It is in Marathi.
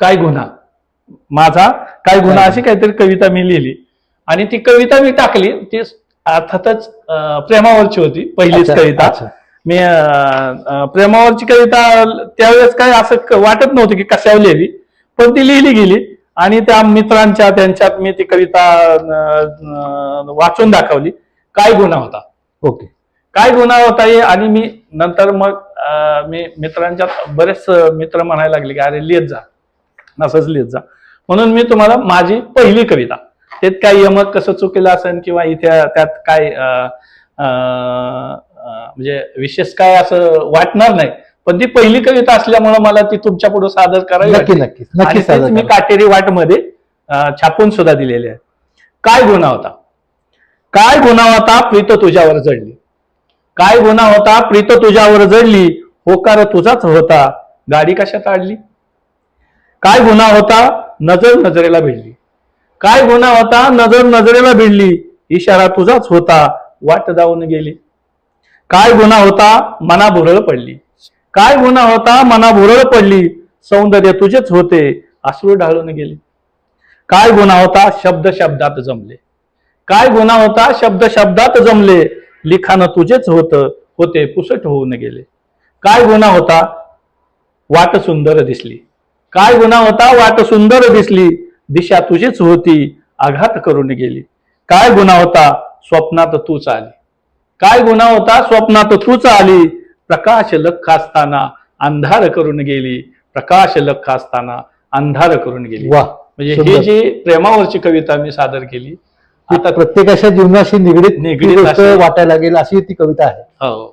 काय गुन्हा? माझा काय गुन्हा अशी काहीतरी कविता मी लिहिली. आणि ती कविता मी टाकली ती अर्थातच प्रेमावरची होती पहिलीच कविता. मी प्रेमावरची कविता त्यावेळेस काय असं वाटत नव्हतं की कशावर लिहिली पण ती लिहिली गेली. आणि त्या मित्रांच्या त्यांच्यात मी ती कविता वाचून दाखवली. काय गुन्हा होता? ओके. काय गुन्हा होता हे आणि मी नंतर मग मी मित्रांच्यात बरेच मित्र म्हणायला लागले की अरे लिहित जा. असंच लिहित जा. म्हणून मी तुम्हाला माझी पहिली कविता. त्यात काय यमक कसं चुकलं असेल किंवा इथे त्यात काय म्हणजे विशेष काय असं वाटणार नाही. पण ती पहिली कविता असल्यामुळे मला ती तुमच्यापुढे सादर करावी नक्की. नक्की मी. काटेरी वाटमध्ये अं, छापून सुद्धा दिलेले आहे. काय गुन्हा होता? काय गुन्हा होता? प्रीत तुझ्यावर जडली. काय गुन्हा होता? प्रीत तुझ्यावर जडली. होकार तुझाच होता. गाडी कशात आडली? काय गुन्हा होता? नजर नजरेला भिडली. काय गुन्हा होता? नजर नजरेला भिडली. इशारा तुझाच होता. वाट जाऊन गेली. काय गुन्हा होता? मना भुरळ पडली. काय गुन्हा होता? मना भुरळ पडली. सौंदर्य तुझेच होते. अश्रू ढाळून गेले. काय गुन्हा होता? शब्द शब्दात जमले. काय गुन्हा होता? शब्द शब्दात जमले. लिखाण तुझेच होत. होते पुसट होऊन गेले. काय गुन्हा होता? वाट सुंदर दिसली. काय गुन्हा होता? वाट सुंदर दिसली. दिशा तुझीच होती. आघात करून गेली. काय गुन्हा होता? स्वप्नात तूच आली. काय गुन्हा होता? स्वप्नात तूच आली. प्रकाश लख असताना अंधार करून गेली. प्रकाश लख असताना अंधार करून गेली. वा म्हणजे. ही जी प्रेमावरची कविता मी सादर केली आता प्रत्येकाच्या जीवनाशी निगडीत निगडीत वाटायला लागेल अशी ती कविता आहे. हो.